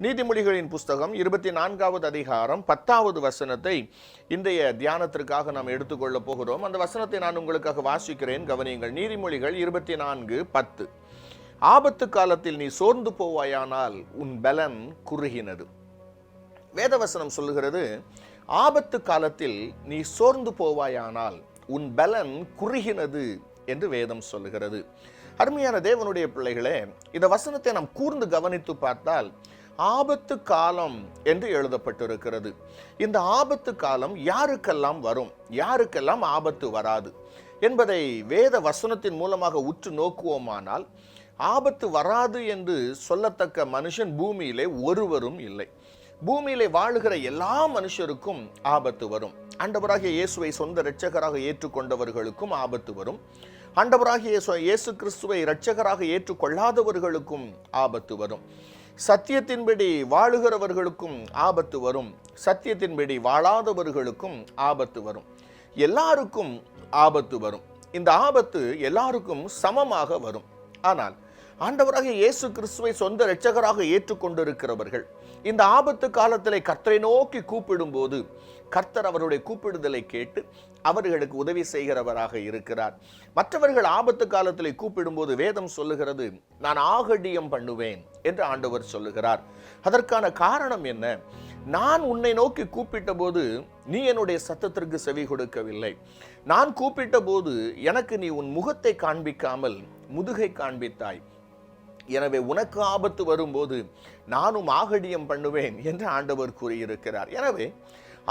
நீதிமொழிகளின் புஸ்தகம் இருபத்தி நான்காவது அதிகாரம் பத்தாவது வசனத்தை இன்றைய தியானத்திற்காக நாம் எடுத்துக்கொள்ளப் போகிறோம். அந்த வசனத்தை நான் உங்களுக்காக வாசிக்கிறேன். கவனியுங்கள் நீதிமொழிகள் இருபத்தி நான்கு பத்து. ஆபத்து காலத்தில் நீ சோர்ந்து போவாயானால் உன் பலன் குறுகினது. வேதவசனம் சொல்லுகிறது ஆபத்து காலத்தில் நீ சோர்ந்து போவாயானால் உன் பலன் குறுகினது என்று வேதம் சொல்லுகிறது. அருமையான தேவனுடைய பிள்ளைகளே இந்த வசனத்தை நாம் கூர்ந்து கவனித்து பார்த்தால் ஆபத்து காலம் என்று எழுதப்பட்டிருக்கிறது. இந்த ஆபத்து காலம் யாருக்கெல்லாம் வரும்? யாருக்கெல்லாம் ஆபத்து வராது? என்பதை வேத வசனத்தின் மூலமாக உற்று நோக்குவோமானால் ஆபத்து வராது என்று சொல்லத்தக்க மனுஷன் பூமியிலே ஒருவரும் இல்லை. பூமியிலே வாழுகிற எல்லா மனுஷருக்கும் ஆபத்து வரும். ஆண்டவராகிய இயேசுவை சொந்த இரட்சகராக ஏற்றுக்கொண்டவர்களுக்கும் ஆபத்து வரும். ஆண்டவராகிய இயேசு இயேசு கிறிஸ்துவை இரட்சகராக ஏற்றுக்கொள்ளாதவர்களுக்கும் ஆபத்து வரும். சத்தியத்தின்படி வாழுகிறவர்களுக்கும் ஆபத்து வரும். சத்தியத்தின்படி வாழாதவர்களுக்கும் ஆபத்து வரும். எல்லாருக்கும் ஆபத்து வரும். இந்த ஆபத்து எல்லாருக்கும் சமமாக வரும். ஆனால் ஆண்டவராக இயேசு கிறிஸ்துவை சொந்த இரட்சகராக ஏற்றுக்கொண்டிருக்கிறவர்கள் இந்த ஆபத்து காலத்தில் கர்த்தரை நோக்கி கூப்பிடும்போது கர்த்தர் அவருடைய கூப்பிடுதலை கேட்டு அவர்களுக்கு உதவி செய்கிறவராக இருக்கிறார். மற்றவர்கள் ஆபத்து காலத்தில் கூப்பிடும்போது வேதம் சொல்லுகிறது நான் ஆகடியம் பண்ணுவேன் என்று ஆண்டவர் சொல்லுகிறார். அதற்கான காரணம் என்ன? நான் உன்னை நோக்கி கூப்பிட்ட போது நீ என்னுடைய சத்தத்திற்கு செவி கொடுக்கவில்லை. நான் கூப்பிட்ட போது எனக்கு நீ உன் முகத்தை காண்பிக்காமல் முதுகை காண்பித்தாய். எனவே உனக்கு ஆபத்து வரும்போது நானும் ஆகடியம் பண்ணுவேன் என்று ஆண்டவர் கூறியிருக்கிறார். எனவே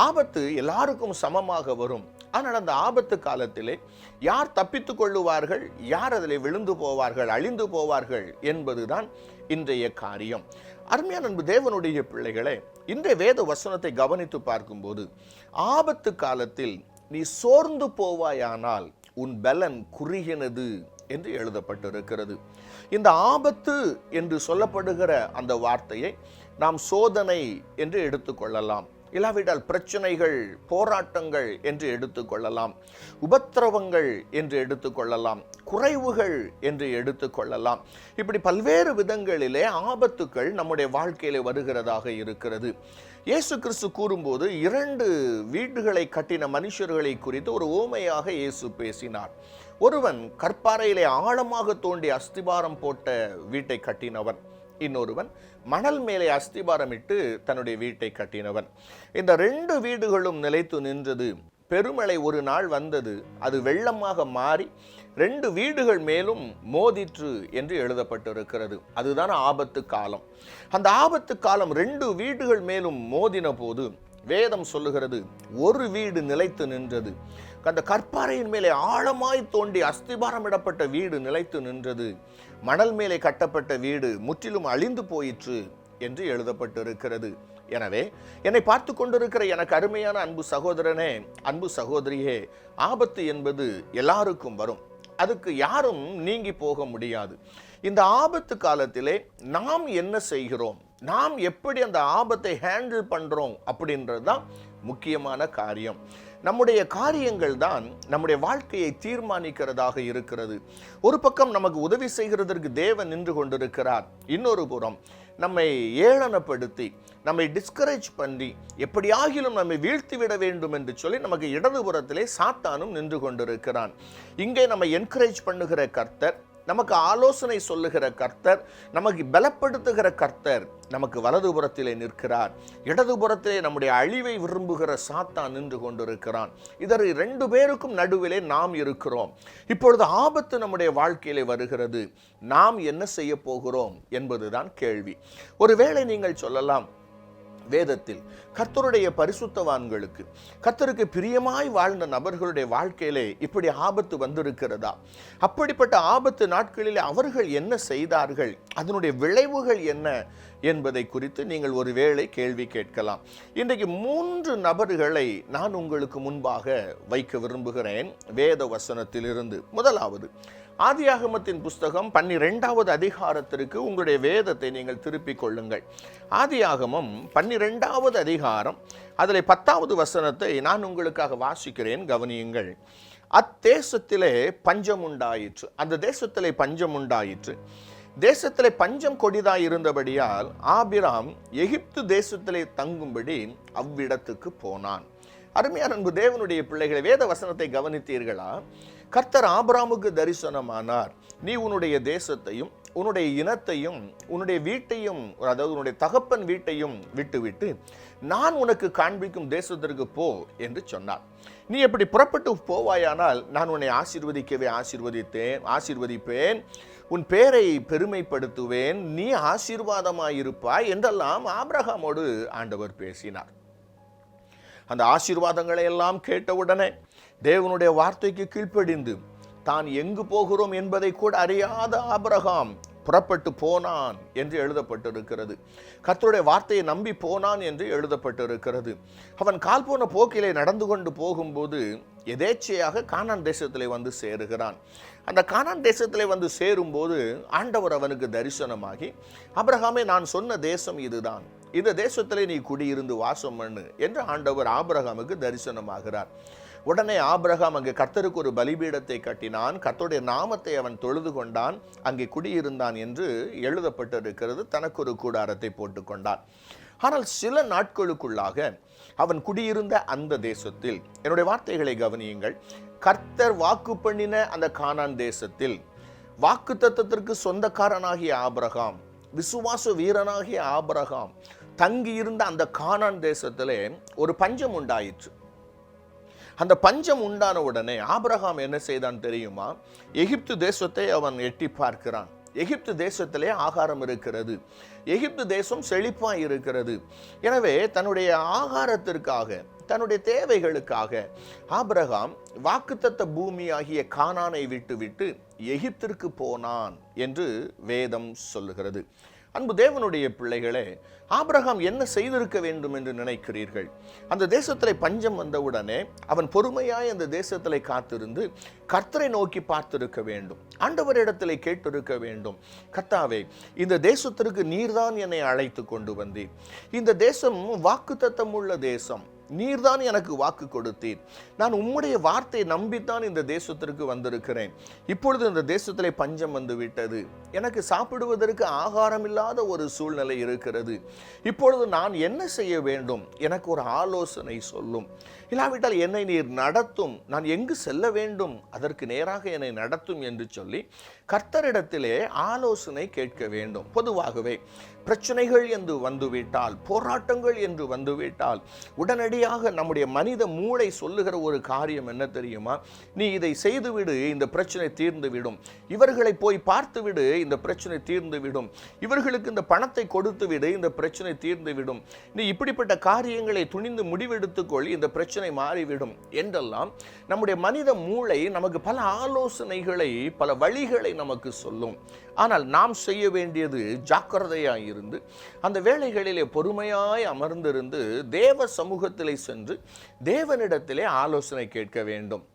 ஆபத்து எல்லாருக்கும் சமமாக வரும். ஆனால் அந்த ஆபத்து காலத்திலே யார் தப்பித்து கொள்ளுவார்கள் யார் அதில் விழுந்து போவார்கள் அழிந்து போவார்கள் என்பதுதான் இன்றைய காரியம். அருமையான அன்பு தேவனுடைய பிள்ளைகளே இன்றைய வேத வசனத்தை கவனித்து பார்க்கும்போது ஆபத்து காலத்தில் நீ சோர்ந்து போவாயானால் உன் பலன் குறுகினது. என்று எழுதப்பட்டிருக்கிறது. இந்த ஆபத்து என்று சொல்லப்படுகிற அந்த வார்த்தையை நாம் சோதனை என்று எடுத்துக்கொள்ளலாம் இல்லாவிட்டால் பிரச்சனைகள் போராட்டங்கள் என்று எடுத்துக்கொள்ளலாம் உபத்திரவங்கள் என்று எடுத்துக்கொள்ளலாம் குறைவுகள் என்று எடுத்துக்கொள்ளலாம் இப்படி பல்வேறு விதங்களிலே ஆபத்துக்கள் நம்முடைய வாழ்க்கையிலே வருகிறதாக இருக்கிறது. இயேசு கிறிஸ்து கூறும்போது இரண்டு வீடுகளை கட்டின மனுஷர்களை குறித்து ஒரு ஓமையாக இயேசு பேசினார். ஒருவன் கற்பாறையிலே ஆழமாக தோண்டி அஸ்திபாரம் போட்ட வீட்டை கட்டினவன். இன்னொருவன் மணல் மேலே அஸ்திபாரமிட்டு தன்னுடைய வீட்டை கட்டினவன். இந்த ரெண்டு வீடுகளும் நிலைத்து நின்றது. பெருமழை ஒரு நாள் வந்தது. அது வெள்ளமாக மாறி ரெண்டு வீடுகள் மேலும் மோதிற்று என்று எழுதப்பட்டிருக்கிறது. அதுதான் ஆபத்து காலம். அந்த ஆபத்து காலம் ரெண்டு வீடுகள் மேலும் மோதின போது வேதம் சொல்லுகிறது ஒரு வீடு நிலைத்து நின்றது. அந்த கற்பாறையின் மேலே ஆழமாய் தோண்டி அஸ்திபாரமிடப்பட்ட வீடு நிலைத்து நின்றது. மணல் மேலே கட்டப்பட்ட வீடு முற்றிலும் அழிந்து போயிற்று என்று எழுதப்பட்டிருக்கிறது. எனவே என்னை பார்த்து கொண்டிருக்கிற எனக்கு அருமையான அன்பு சகோதரனே அன்பு சகோதரியே ஆபத்து என்பது எல்லாருக்கும் வரும். அதுக்கு யாரும் நீங்கி போக முடியாது. இந்த ஆபத்து காலத்திலே நாம் என்ன செய்கிறோம்? நாம் எப்படி அந்த ஆபத்தை ஹேண்டில் பண்ணுறோம் அப்படின்றது தான் முக்கியமான காரியம். நம்முடைய காரியங்கள் தான் நம்முடைய வாழ்க்கையை தீர்மானிக்கிறதாக இருக்கிறது. ஒரு பக்கம் நமக்கு உதவி செய்கிறதற்கு தேவன் நின்று கொண்டிருக்கிறார். இன்னொரு புறம் நம்மை ஏளனப்படுத்தி நம்மை டிஸ்கரேஜ் பண்ணி எப்படியாகிலும் நம்மை வீழ்த்தி விட வேண்டும் என்று சொல்லி நமக்கு இடதுபுறத்திலே சாத்தானும் நின்று கொண்டிருக்கிறான். இங்கே நம்ம என்கரேஜ் பண்ணுகிற கர்த்தர் நமக்கு ஆலோசனை சொல்லுகிற கர்த்தர் நமக்கு பலப்படுத்துகிற கர்த்தர் நமக்கு வலதுபுறத்திலே நிற்கிறார். இடதுபுறத்திலே நம்முடைய அழிவை விரும்புகிற சாத்தான் நின்று கொண்டிருக்கிறான். இதர் ரெண்டு பேருக்கும் நடுவிலே நாம் இருக்கிறோம். இப்பொழுது ஆபத்து நம்முடைய வாழ்க்கையிலே வருகிறது. நாம் என்ன செய்ய போகிறோம் என்பதுதான் கேள்வி. ஒருவேளை நீங்கள் சொல்லலாம் வேதத்தில் கர்த்தருடைய பரிசுத்தவான்களுக்கு. கர்த்தருக்கு பிரியமாய் வாழ்ந்த நபர்களுடைய வாழ்க்கையிலே இப்படி ஆபத்து வந்திருக்கிறதா? அப்படிப்பட்ட ஆபத்து நாட்களிலே அவர்கள் என்ன செய்தார்கள்? அதனுடைய விளைவுகள் என்ன என்பதை குறித்து நீங்கள் ஒருவேளை கேள்வி கேட்கலாம். இன்றைக்கு மூன்று நபர்களை நான் உங்களுக்கு முன்பாக வைக்க விரும்புகிறேன். வேத வசனத்திலிருந்து. முதலாவது ஆதியாகமத்தின் புஸ்தகம் பன்னிரெண்டாவது அதிகாரத்திற்கு உங்களுடைய வேதத்தை நீங்கள் திருப்பிக் கொள்ளுங்கள். ஆதியாகமம் பன்னிரெண்டாவது அதிகாரம் அதில் பத்தாவது வசனத்தை நான் உங்களுக்காக வாசிக்கிறேன் கவனியுங்கள். அத்தேசத்திலே பஞ்சம் உண்டாயிற்று. அந்த தேசத்திலே பஞ்சம் உண்டாயிற்று. தேசத்திலே பஞ்சம் கொடிதாய் இருந்தபடியால் ஆபிராம் எகிப்து தேசத்திலே தங்கும்படி அவ்விடத்துக்கு போனான். அருமையான அன்பு தேவனுடைய பிள்ளைகளை வேத வசனத்தை கவனித்தீர்களா? கர்த்தர் ஆபிராமுக்கு தரிசனமானார். நீ உன்னுடைய தேசத்தையும் உன்னுடைய இனத்தையும் உன்னுடைய வீட்டையும் அதாவது உன்னுடைய தகப்பன் வீட்டையும் விட்டுவிட்டு நான் உனக்கு காண்பிக்கும் தேசத்திற்கு போ என்று சொன்னார். நீ எப்படி புறப்பட்டு போவாயானால் நான் உன்னை ஆசீர்வதிக்கவே ஆசீர்வதித்தேன் ஆசீர்வதிப்பேன் உன் பேரை பெருமைப்படுத்துவேன் நீ ஆசீர்வாதமாயிருப்பாய் என்றெல்லாம் ஆபிரகாமோடு ஆண்டவர் பேசினார். அந்த ஆசீர்வாதங்களை எல்லாம் கேட்டவுடனே தேவனுடைய வார்த்தைக்கு கீழ்ப்படிந்து தான் எங்கு போகிறோம் என்பதை கூட அறியாத ஆபரகாம் புறப்பட்டு போனான் என்று எழுதப்பட்டிருக்கிறது. கர்த்தருடைய வார்த்தையை நம்பி போனான் என்று எழுதப்பட்டிருக்கிறது. அவன் கால் போன போக்கிலே நடந்து கொண்டு போகும்போது எதேச்சையாக கானான் தேசத்திலே வந்து சேருகிறான். அந்த கானான் தேசத்திலே வந்து சேரும்போது ஆண்டவர் அவனுக்கு தரிசனமாகி அப்ரஹாமே நான் சொன்ன தேசம் இதுதான். இந்த தேசத்திலே நீ குடியிருந்து வாசம் பண்ணு என்று ஆண்டவர் ஆபிரகாமுக்கு தரிசனமாகிறார். உடனே ஆபிரகாம் அங்கே கர்த்தருக்கு ஒரு பலிபீடத்தை கட்டினான். கர்த்தருடைய நாமத்தை அவன் தொழுது கொண்டான். அங்கே குடியிருந்தான் என்று எழுதப்பட்டிருக்கிறது. தனக்கு ஒரு கூடாரத்தை போட்டுக்கொண்டான் ஆனால் சில நாட்களுக்குள்ளாக அவன் குடியிருந்த அந்த தேசத்தில் என்னுடைய வார்த்தைகளை கவனியுங்கள். கர்த்தர் வாக்கு பண்ணின அந்த கானான் தேசத்தில் வாக்கு தத்துவத்திற்கு சொந்தக்காரனாகிய ஆபிரகாம் விசுவாச வீரனாகிய ஆபிரகாம் தங்கியிருந்த அந்த கானான் தேசத்திலே ஒரு பஞ்சம் உண்டாயிற்று. அந்த பஞ்சம் உண்டான உடனே ஆபிரகாம் என்ன செய்தான் தெரியுமா? எகிப்து தேசத்தை அவன் எட்டி பார்க்கிறான். எகிப்து தேசத்திலே ஆகாரம் இருக்கிறது. எகிப்து தேசம் செழிப்பாய் இருக்கிறது. எனவே தன்னுடைய ஆகாரத்திற்காக தன்னுடைய தேவைகளுக்காக ஆபிரகாம் வாக்குத்தத்த பூமியாகிய கானானை விட்டுவிட்டு எகிப்திற்கு போனான் என்று வேதம் சொல்லுகிறது. அன்பு தேவனுடைய பிள்ளைகளே ஆபிரகாம் என்ன செய்திருக்க வேண்டும் என்று நினைக்கிறீர்கள்? அந்த தேசத்தில் பஞ்சம் வந்தவுடனே அவன் பொறுமையாய் அந்த தேசத்தில் காத்திருந்து கர்த்தரை நோக்கி பார்த்திருக்க வேண்டும். ஆண்டவரிடத்தில் கேட்டிருக்க வேண்டும். கர்த்தாவே இந்த தேசத்திற்கு நீர்தான் என்னை அழைத்து கொண்டு வந்தீர். இந்த தேசம் வாக்குத்தத்தம் உள்ள தேசம். நீர்தான் எனக்கு வாக்கு கொடுத்தீர். நான் உம்முடைய வார்த்தையை நம்பித்தான் இந்த தேசத்திற்கு வந்திருக்கிறேன். இப்பொழுது இந்த தேசத்திலே பஞ்சம் வந்து விட்டது எனக்கு சாப்பிடுவதற்கு ஆகாரம் இல்லாத ஒரு சூழ்நிலை இருக்கிறது. இப்பொழுது நான் என்ன செய்ய வேண்டும்? எனக்கு ஒரு ஆலோசனை சொல்லும். இல்லாவிட்டால் என்னை நீர் நடத்தும். நான் எங்கு செல்ல வேண்டும்? அதற்கு நேராக என்னை நடத்தும் என்று சொல்லி கர்த்தரிடத்திலே ஆலோசனை கேட்க வேண்டும். பொதுவாகவே பிரச்சனைகள் என்று வந்துவிட்டால் போராட்டங்கள் என்று வந்துவிட்டால் உடனடியாக நம்முடைய மனித மூளை சொல்லுகிற ஒரு காரியம் என்ன தெரியுமா? நீ இதை செய்துவிடு இந்த பிரச்சனை தீர்ந்துவிடும். இவர்களை போய் பார்த்துவிடு இந்த பிரச்சனை தீர்ந்து விடும் இவர்களுக்கு இந்த பணத்தை கொடுத்து விடு இந்த பிரச்சனை தீர்ந்து விடும் நீ இப்படிப்பட்ட காரியங்களை துணிந்து முடிவெடுத்துக்கொள் இந்த பிரச்சனை மாறிவிடும் என்றெல்லாம் நம்முடைய மனித மூளை நமக்கு பல ஆலோசனைகளை பல வழிகளை நமக்கு சொல்லும். ஆனால் நாம் செய்ய வேண்டியது ஜாக்கிரதையாக இருந்து அந்த வேலைகளிலே பொறுமையாய் அமர்ந்திருந்து தேவ சமூகத்திலே சென்று தேவனிடத்திலே ஆலோசனை கேட்க வேண்டும்.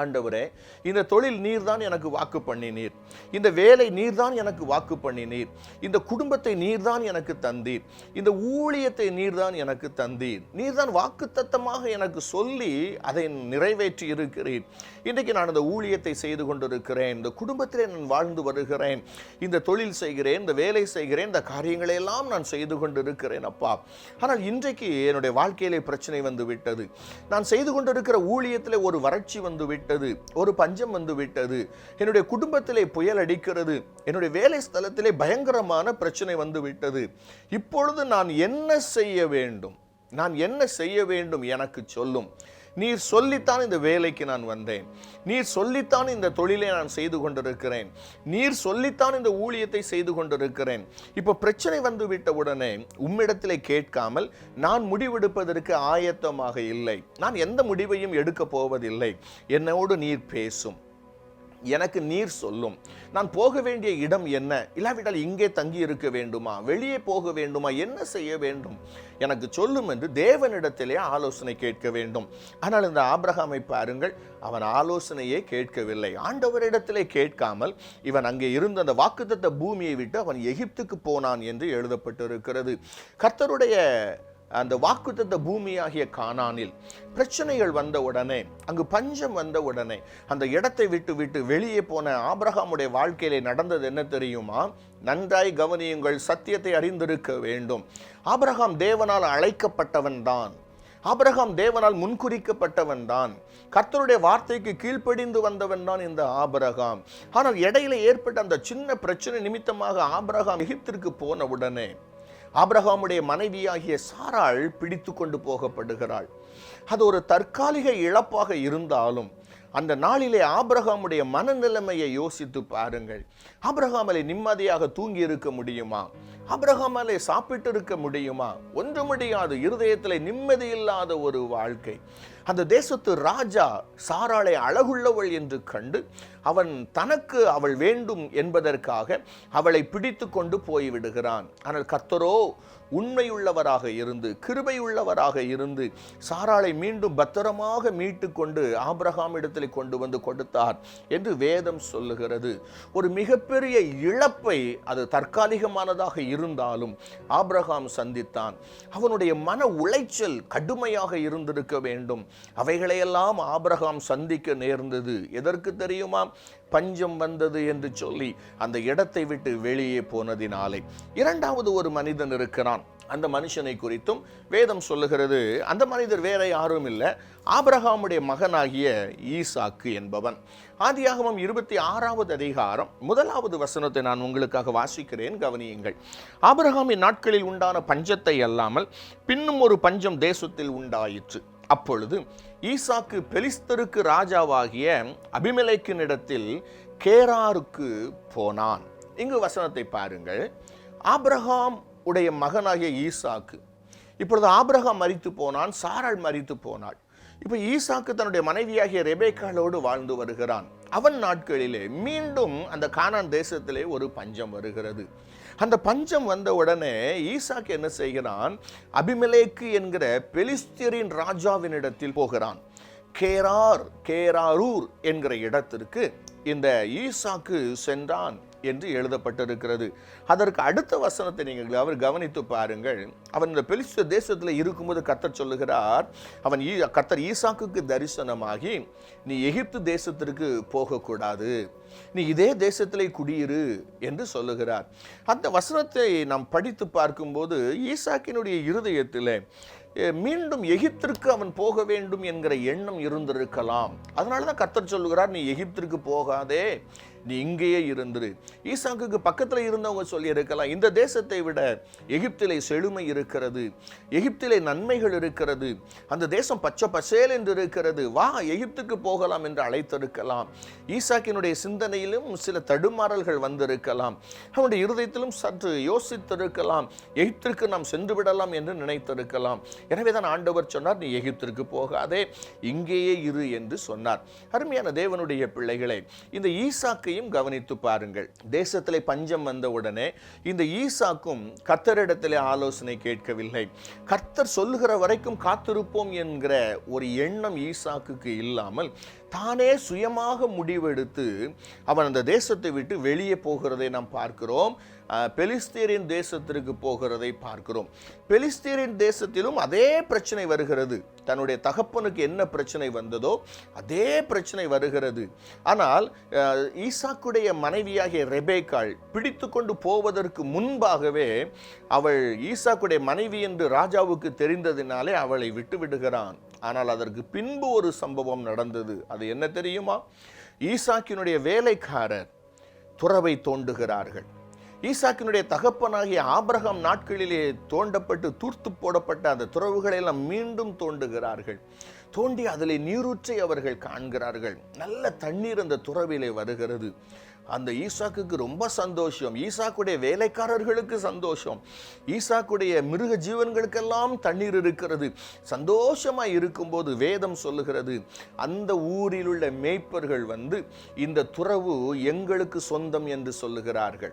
ஆண்டவரே இந்த தொழில் நீர்தான் எனக்கு வாக்கு பண்ணினீர். இந்த வேலை நீர்தான் எனக்கு வாக்கு பண்ணினீர். இந்த குடும்பத்தை நீர்தான் எனக்கு தந்தீர். இந்த ஊழியத்தை நீர்தான் எனக்கு தந்தீர். நீர்தான் வாக்குத்தத்தமாக எனக்கு சொல்லி அதை நிறைவேற்றி இருக்கிறீர். இன்றைக்கு நான் இந்த ஊழியத்தை செய்து கொண்டிருக்கிறேன். இந்த குடும்பத்திலே நான் வாழ்ந்து வருகிறேன். இந்த தொழில் செய்கிறேன் இந்த வேலை செய்கிறேன் இந்த காரியங்களை எல்லாம் நான் செய்து கொண்டிருக்கிறேன் அப்பா. ஆனால் இன்றைக்கு என்னுடைய வாழ்க்கையிலே பிரச்சனை வந்து விட்டது. நான் செய்து கொண்டிருக்கிற ஊழியத்திலே ஒரு வறட்சி வந்து விட்டது. விட்டது ஒரு பஞ்சம் வந்து விட்டது என்னுடைய குடும்பத்திலே புயல் அடிக்கிறது என்னுடைய வேலை ஸ்தலத்திலே பயங்கரமான பிரச்சனை வந்து விட்டது. இப்பொழுது நான் என்ன செய்ய வேண்டும்? நான் என்ன செய்ய வேண்டும்? எனக்கு சொல்லும். நீர் சொல்லித்தான் இந்த வேலைக்கு நான் வந்தேன். நீர் சொல்லித்தான் இந்த தொழிலை நான் செய்து கொண்டிருக்கிறேன். நீர் சொல்லித்தான் இந்த ஊழியத்தை செய்து கொண்டிருக்கிறேன். இப்போ பிரச்சனை வந்து விட்ட உடனே உம்மிடத்திலே கேட்காமல் நான் முடிவெடுப்பதற்கு ஆயத்தமாக இல்லை. நான் எந்த முடிவையும் எடுக்கப் போவதில்லை. என்னோடு நீர் பேசும். எனக்கு நீர் சொல்லும். நான் போக வேண்டிய இடம் என்ன? இல்லாவிட்டால் இங்கே தங்கி இருக்க வேண்டுமா? வெளியே போக வேண்டுமா? என்ன செய்ய வேண்டும்? எனக்கு சொல்லும் என்று தேவனிடத்திலே ஆலோசனை கேட்க வேண்டும். ஆனால் இந்த ஆபிரகாமை பாருங்கள் அவன் ஆலோசனையே கேட்கவில்லை. ஆண்டவரிடத்திலே கேட்காமல் இவன் அங்கே இருந்த அந்த வாக்குத்தத்த பூமியை விட்டு அவன் எகிப்துக்கு போனான் என்று எழுதப்பட்டிருக்கிறது. கர்த்தருடைய அந்த வாக்குத்தத்த பூமியாகிய கானானில் பிரச்சனைகள் வந்த உடனே அங்கு பஞ்சம் வந்த உடனே அந்த இடத்தை விட்டு விட்டு வெளியே போன ஆபிரகாமுடைய வாழ்க்கையிலே நடந்தது என்ன தெரியுமா? நன்றாய் கவனியுங்கள் சத்தியத்தை அறிந்திருக்க வேண்டும். ஆபிரகாம் தேவனால் அழைக்கப்பட்டவன் தான். ஆபிரகாம் தேவனால் முன்குறிக்கப்பட்டவன் தான். கர்த்தருடைய வார்த்தைக்கு கீழ்ப்படிந்து வந்தவன் தான் இந்த ஆபிரகாம். ஆனால் இடையில ஏற்பட்ட அந்த சின்ன பிரச்சனை நிமித்தமாக ஆபிரகாம் எகிப்திற்கு போன உடனே ஆபிரகாமுடைய மனைவியாகிய சாராள் பிடித்து கொண்டு போகப்படுகிறாள். அது ஒரு தற்காலிக இழப்பாக இருந்தாலும் அந்த நாளிலே ஆபிரகாமுடைய மனநிலைமையை யோசித்து பாருங்கள். ஆபிரகாமலை நிம்மதியாக தூங்கி இருக்க முடியுமா? ஆபிரகாமலை சாப்பிட்டு இருக்க முடியுமா? ஒன்று முடியாது இருதயத்தில் நிம்மதி இல்லாத ஒரு வாழ்க்கை. அந்த தேசத்து ராஜா சாராளை அழகுள்ளவள் என்று கண்டு அவன் தனக்கு அவள் வேண்டும் என்பதற்காக அவளை பிடித்து கொண்டு போய்விடுகிறான். ஆனால் கர்த்தரோ உண்மையுள்ளவராக இருந்து கிருபையுள்ளவராக இருந்து சாராளை மீண்டும் பத்திரமாக மீட்டு கொண்டு ஆபிரகாம் இடத்தில் கொண்டு வந்து கொடுத்தார் என்று வேதம் சொல்லுகிறது. ஒரு மிகப்பெரிய இழப்பை அது தற்காலிகமானதாக இருந்தாலும் ஆபிரகாம் சந்தித்தான். அவனுடைய மன உளைச்சல் கடுமையாக இருந்திருக்க வேண்டும். அவைகளையெல்லாம் ஆபிரகாம் சந்திக்க நேர்ந்தது. எதற்கு தெரியுமா? பஞ்சம் வந்தது என்று சொல்லி அந்த இடத்தை விட்டு வெளியே போனதினாலே இரண்டாவது ஒரு மனிதன் இருக்கிறான். அந்த மனுஷனை குறித்தும் வேதம் சொல்லுகிறது. அந்த மனிதர் வேற யாரும் இல்லை. ஆபிரகாமுடைய மகனாகிய ஈசாக்கு என்பவன். ஆதியாகமம் இருபத்தி ஆறாவது அதிகாரம் முதலாவது வசனத்தை நான் உங்களுக்காக வாசிக்கிறேன். கவனியுங்கள். ஆபிரகாமின் நாட்களில் உண்டான பஞ்சத்தை அல்லாமல் பின்னும் ஒரு பஞ்சம் தேசத்தில் உண்டாயிற்று. அப்பொழுது ஈசாக்கு பெலிஸ்தருக்கு ராஜாவாகிய அபிமெலேக்கினிடத்தில் கேராருக்கு போனான். இங்கு வசனத்தை பாருங்கள். ஆப்ரஹாம் உடைய மகனாகிய ஈசாக்கு. இப்பொழுது ஆப்ரஹாம் மறித்து போனான் சாராள் மறித்து போனாள். இப்போ ஈசாக்கு தன்னுடைய மனைவியாகிய ரெபேக்காலோடு வாழ்ந்து வருகிறான். அவன் நாட்களிலே மீண்டும் அந்த கானான் தேசத்திலே ஒரு பஞ்சம் வருகிறது. அந்த பஞ்சம் வந்த உடனே ஈசாக்கு என்ன செய்கிறான்? அபிமலேக்கு என்கிற பெலிஸ்தியரின் ராஜாவினிடத்தில் போகிறான். கேரார் கேராரூர் என்கிற இடத்திற்கு இந்த ஈசாக்கு சென்றான். என்று எழுதப்பட்டிருக்கிறது. அதற்கு அடுத்த வசனத்தை நீங்கள் அவர் கவனித்து பாருங்கள். அவன் இந்த பெலிஸ்த தேசத்தில் இருக்கும்போது கத்தர் சொல்லுகிறார் அவன் ஈ கத்தர் ஈசாக்குக்கு தரிசனமாகி நீ எகிப்து தேசத்திற்கு போகக்கூடாது. நீ இதே தேசத்திலே குடியிரு என்று சொல்லுகிறார். அந்த வசனத்தை நாம் படித்து பார்க்கும்போது ஈசாக்கினுடைய இருதயத்தில் மீண்டும் எகிப்திற்கு அவன் போக வேண்டும் என்கிற எண்ணம் இருந்திருக்கலாம். அதனால தான் கத்தர் சொல்லுகிறார் நீ எகிப்திற்கு போகாதே. நீ இங்கேயே இருந்துரு ஈசாக்குக்கு பக்கத்தில் இருந்தவங்க சொல்லியிருக்கலாம் இந்த தேசத்தை விட எகிப்திலே செழுமை இருக்கிறது. எகிப்திலே நன்மைகள் இருக்கிறது. அந்த தேசம் பச்சை பசேல் என்று இருக்கிறது. வா எகிப்துக்கு போகலாம் என்று அழைத்திருக்கலாம். ஈசாக்கினுடைய சிந்தனையிலும் சில தடுமாறல்கள் வந்திருக்கலாம். அவனுடைய இருதயத்திலும் சற்று யோசித்திருக்கலாம். எகிப்திற்கு நாம் சென்று விடலாம் என்று நினைத்திருக்கலாம். எனவே தான் ஆண்டவர் சொன்னார் நீ எகிப்திற்கு போகாதே இங்கேயே இரு என்று சொன்னார். அருமையான தேவனுடைய பிள்ளைகளை இந்த ஈசாக்கையும் கவனித்து பாருங்கள். தேசத்திலே பஞ்சம் வந்த உடனே இந்த ஈசாக்கும் கர்த்தரிடத்திலே ஆலோசனை கேட்கவில்லை. கர்த்தர் சொல்லுகிற வரைக்கும் காத்திருப்போம் என்கிற ஒரு எண்ணம் ஈசாக்குக்கு இல்லாமல் தானே சுயமாக முடிவெடுத்து அவன் அந்த தேசத்தை விட்டு வெளியே போகிறதை நாம் பார்க்கிறோம். பெலிஸ்தீரின் தேசத்திற்கு போகிறதை பார்க்கிறோம். பெலிஸ்தீரின் தேசத்திலும் அதே பிரச்சனை வருகிறது. தன்னுடைய தகப்பனுக்கு என்ன பிரச்சனை வந்ததோ அதே பிரச்சனை வருகிறது. ஆனால் ஈசாக்குடைய மனைவியாகிய ரெபேக்காள் பிடித்து கொண்டு போவதற்கு முன்பாகவே அவள் ஈசாக்குடைய மனைவி என்று ராஜாவுக்கு தெரிந்ததினாலே அவளை விட்டு விடுகிறான். ஆனால் அதற்கு பின்பு ஒரு சம்பவம் நடந்தது. அது என்ன தெரியுமா? ஈசாக்கினுடைய வேலைக்காரர் துறவை தோண்டுகிறார்கள். ஈசாக்கினுடைய தகப்பனாகிய ஆபரகம் நாட்களிலே தோண்டப்பட்டு தூர்த்து போடப்பட்ட அந்த துறவுகளை எல்லாம் மீண்டும் தோண்டுகிறார்கள். தோண்டி அதில் நீரூற்றை அவர்கள் காண்கிறார்கள். நல்ல தண்ணீர் அந்த துறவிலே வருகிறது. அந்த ஈசாக்குக்கு ரொம்ப சந்தோஷம். ஈசாக்குடைய வேலைக்காரர்களுக்கு சந்தோஷம். ஈசாக்குடைய மிருக ஜீவன்களுக்கெல்லாம் தண்ணீர் இருக்கிறது. சந்தோஷமாக இருக்கும்போது வேதம் சொல்லுகிறது. அந்த ஊரில் உள்ள மேய்ப்பர்கள் வந்து இந்த துறவு எங்களுக்கு சொந்தம் என்று சொல்லுகிறார்கள்.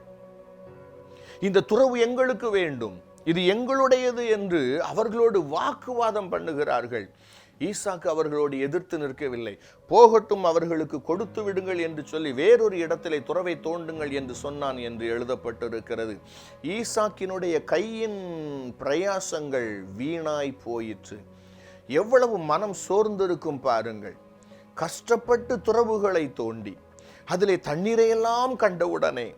இந்த துறவு எங்களுக்கு வேண்டும். இது எங்களுடையது என்று அவர்களோடு வாக்குவாதம் பண்ணுகிறார்கள். ஈசாக்கு அவர்களோடு எதிர்த்து நிற்கவில்லை. போகட்டும் அவர்களுக்கு கொடுத்து விடுங்கள் என்று சொல்லி வேறொரு இடத்திலே துறவை தோண்டுங்கள் என்று சொன்னான் என்று எழுதப்பட்டிருக்கிறது. ஈசாக்கினுடைய கையின் பிரயாசங்கள் வீணாய் போயிற்று. எவ்வளவு மனம் சோர்ந்திருக்கும் பாருங்கள். கஷ்டப்பட்டு துறவுகளை தோண்டி அதிலே தண்ணீரையெல்லாம் கண்டவுடனே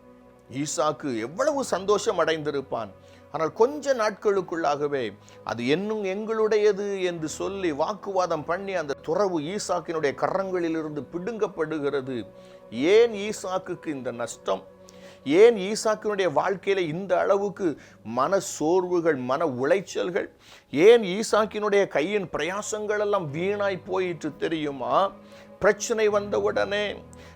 ஈசாக்கு எவ்வளவு சந்தோஷம் அடைந்திருப்பான். ஆனால் கொஞ்ச நாட்களுக்குள்ளாகவே அது என்னும் எங்களுடையது என்று சொல்லி வாக்குவாதம் பண்ணி அந்த துறவு ஈசாக்கினுடைய கரங்களிலிருந்து பிடுங்கப்படுகிறது. ஏன் ஈசாக்குக்கு இந்த நஷ்டம்? ஏன் ஈசாக்கினுடைய வாழ்க்கையில இந்த அளவுக்கு மன சோர்வுகள் மன உளைச்சல்கள்? ஏன் ஈசாக்கினுடைய கையின் பிரயாசங்கள் எல்லாம் வீணாய் போயிற்று தெரியுமா? பிரச்சனை வந்தவுடனே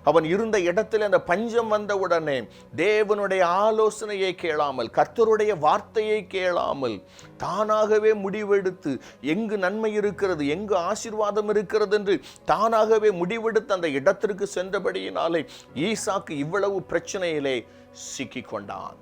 அவன் இருந்த இடத்தில் அந்த பஞ்சம் வந்தவுடனே தேவனுடைய ஆலோசனையை கேளாமல் கர்த்தருடைய வார்த்தையை கேளாமல் தானாகவே முடிவெடுத்து எங்கு நன்மை இருக்கிறது எங்கு ஆசீர்வாதம் இருக்கிறது என்று தானாகவே முடிவெடுத்து அந்த இடத்திற்கு சென்றபடியினாலே ஈசாக்கு இவ்வளவு பிரச்சனையிலே சிக்கிக் கொண்டான்